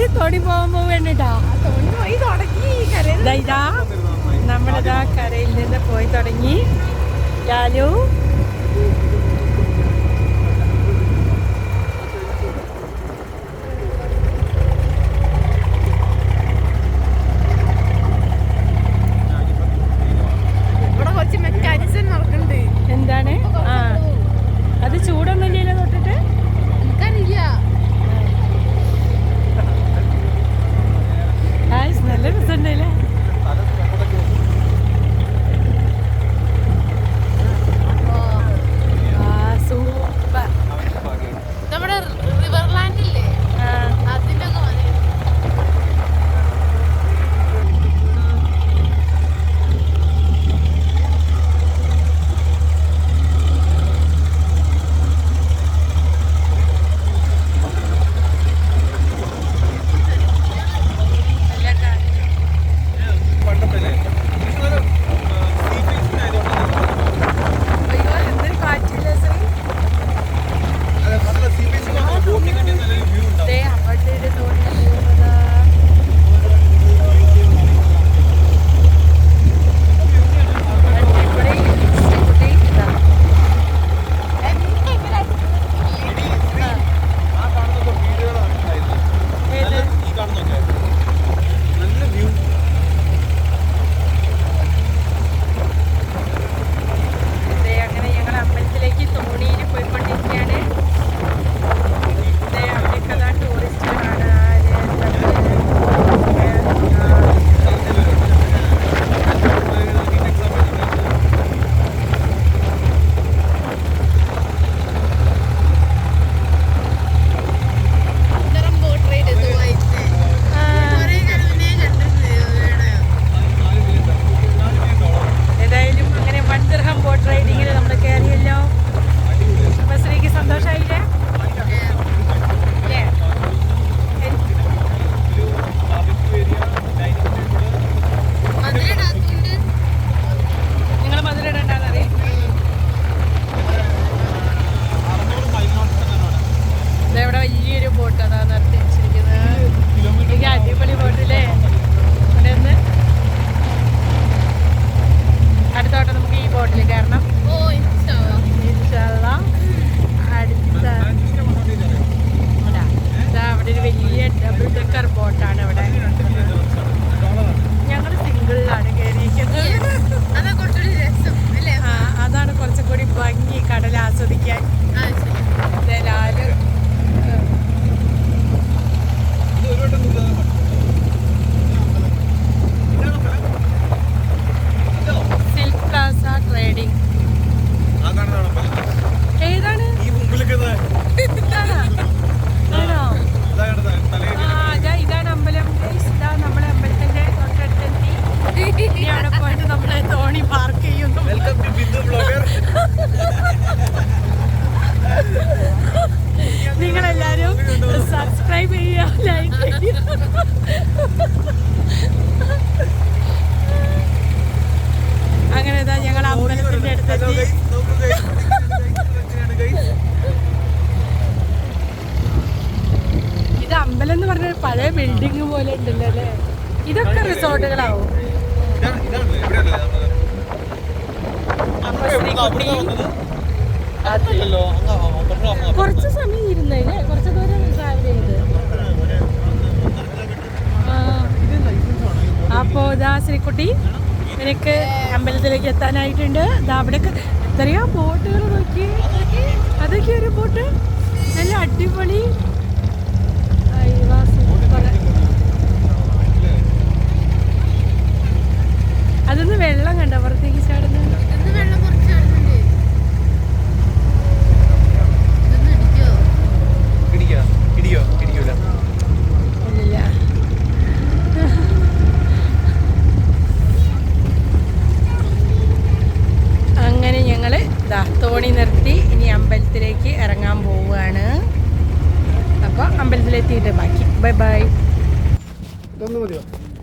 ഈ തോണി പോകുമ്പോ വേണ്ടിട്ടാ തോണി പോയി തുടങ്ങി കരയിൽ നമ്മളിതാ കരയിൽ നിന്ന് പോയി തുടങ്ങി. ലാലു ആദ്യമായിട്ട് നമ്മളെ തോണി പാർക്ക് ചെയ്യുന്നു. നിങ്ങൾ നിങ്ങളെല്ലാരും സബ്സ്ക്രൈബ് ചെയ്യുക ലൈക്ക് അങ്ങനെ ഇതാ ഞങ്ങൾ അമ്പലത്തിന്റെ അടുത്തെത്തി. ഇത് അമ്പലം എന്ന് പറഞ്ഞ പഴയ ബിൽഡിംഗ് പോലെ ഉണ്ടല്ലോ അല്ലേ? ഇതൊക്കെ റിസോർട്ടുകളാവും കുറച്ച് സമയം ഇരുന്നതിന് കുറച്ച് ദൂരം ട്രാവൽ ചെയ്ത്. അപ്പോ ഇതാ ശ്രീക്കുട്ടി എനിക്ക് അമ്പലത്തിലേക്ക് എത്താനായിട്ടുണ്ട്. ഇതാ അവിടെ എത്രയോ ബോട്ടുകൾ നോക്കി അതൊക്കെ ഒരു ബോട്ട് അല്ല നിർത്തി ഇനി അമ്പലത്തിലേക്ക് ഇറങ്ങാൻ പോവുകയാണ്. അപ്പോൾ അമ്പലത്തിലെത്തിയിട്ട് ബാക്കി. Bye bye.